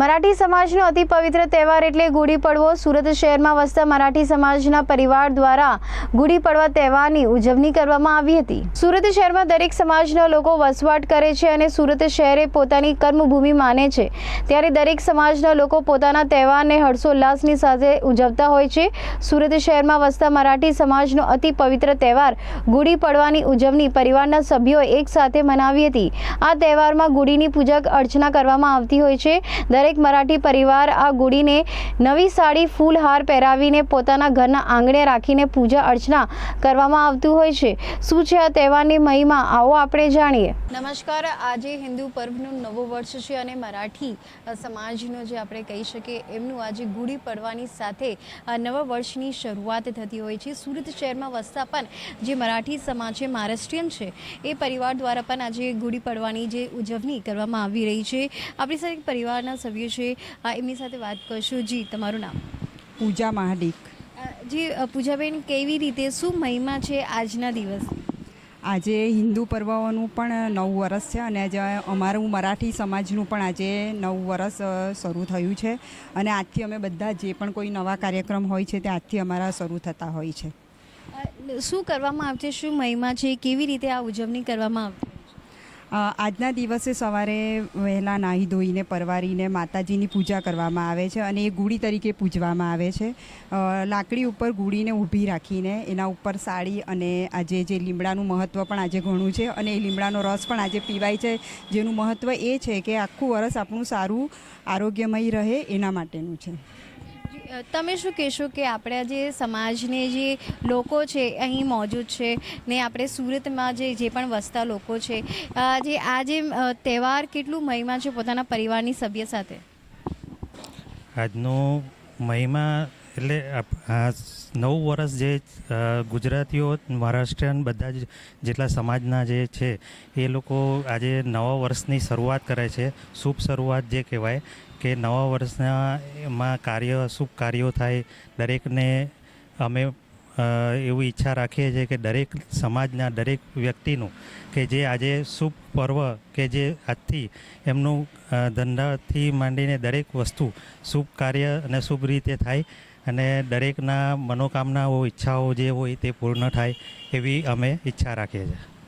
મરાઠી સમાજનો અતિ પવિત્ર તહેવાર એટલે ગુડી પડવો. સુરત શહેરમાં વસતા મરાઠી સમાજના પરિવાર દ્વારા ગુડી પડવા તહેવારની ઉજવણી કરવામાં આવી હતી. સુરત શહેરમાં દરેક સમાજના લોકો વસવાટ કરે છે અને સુરત શહેરે પોતાની કર્મભૂમિ માને છે. ત્યારે દરેક સમાજના લોકો પોતાના તહેવારને હર્ષોલ્લાસની સાથે ઉજવતા હોય છે. સુરત શહેરમાં વસતા મરાઠી સમાજનો અતિ પવિત્ર તહેવાર ગુડી પડવાની ઉજવણી પરિવારના સભ્યોએ એકસાથે મનાવી હતી. આ તહેવારમાં ગુડીની પૂજક અર્ચના કરવામાં આવતી હોય છે. દરેક મરાઠી પરિવાર આ ગુડીને નવી સાડી ફૂલહાર પહેરાવીને પોતાના ઘરના આંગણે રાખીને પૂજા અર્ચના કરવામાં આવતું હોય છે. શું છે આ તહેવારની મહિમા? આવો આપણે જાણીએ. નમસ્કાર. આજે હિન્દુ પર્વનું નવું વર્ષ છે અને મરાઠી સમાજનો જે આપણે કહી શકીએ, એમનું આજે ગુડી પડવાની સાથે નવા વર્ષની શરૂઆત થતી હોય છે. સુરત શહેરમાં વસતા પણ જે મરાઠી સમાજ છે, મહારાષ્ટ્રીયન છે, એ પરિવાર દ્વારા પણ આજે ગુડી પડવાની જે ઉજવણી કરવામાં આવી રહી છે. આપણી સાથે પરિવારના સભ્યો છે એમની સાથે વાત કરશું. જી તમારું નામ? પૂજા મહાડિક જી પૂજાબેન કેવી રીતે શું મહિમા છે આજના દિવસ આજે હિન્દુ પર્વનું પણ નવું વરસ છે અને આજે અમારું મરાઠી સમાજનું પણ આજે નવું વરસ શરૂ થયું છે. અને આજથી અમે બધા જે પણ કોઈ નવા કાર્યક્રમ હોય છે તે આજથી અમારા શરૂ થતા હોય છે. શું કરવામાં આવશે? શું મહિમા છે? કેવી રીતે આ ઉજવણી કરવામાં આવશે? આજના દિવસે સવારે વહેલા નાહી ધોઈને, પરવારીને માતાજીની પૂજા કરવામાં આવે છે અને એ ગુડી તરીકે પૂજવામાં આવે છે. લાકડી ઉપર ગુડીને ઊભી રાખીને, એના ઉપર સાડી અને આજે જે લીમડાનું મહત્ત્વ પણ આજે ઘણું છે અને એ લીમડાનો રસ પણ આજે પીવાય છે. જેનું મહત્ત્વ એ છે કે આખું વરસ આપણું સારું આરોગ્યમય રહે એના માટેનું છે. તમે શું કહેશો કે આપણા જે સમાજને જે લોકો છે, અહીં મોજૂદ છે ને આપણે સુરતમાં જે જે પણ વસતા લોકો છે જે આ જે તહેવાર કેટલું મહિમા છે પોતાના પરિવારની સભ્ય સાથે? આજનો મહિમા એટલે નવું વર્ષ જે ગુજરાતીઓ મહારાષ્ટ્રીયન બધા જ જેટલા સમાજના જે છે, એ લોકો આજે નવા વર્ષની શરૂઆત કરે છે. શુભ શરૂઆત જે કહેવાય કે નવા વર્ષના એમાં કાર્ય, શુભ કાર્યો થાય. દરેકને અમે એવી ઈચ્છા રાખીએ છીએ કે દરેક સમાજના દરેક વ્યક્તિનું કે જે આજે શુભ પર્વ કે જે આજથી એમનું ધંધાથી માંડીને દરેક વસ્તુ શુભ કાર્ય અને શુભ રીતે થાય. અને દરેકના મનોકામનાઓ ઈચ્છાઓ જે હોય તે પૂર્ણ થાય એવી અમે ઈચ્છા રાખીએ છીએ.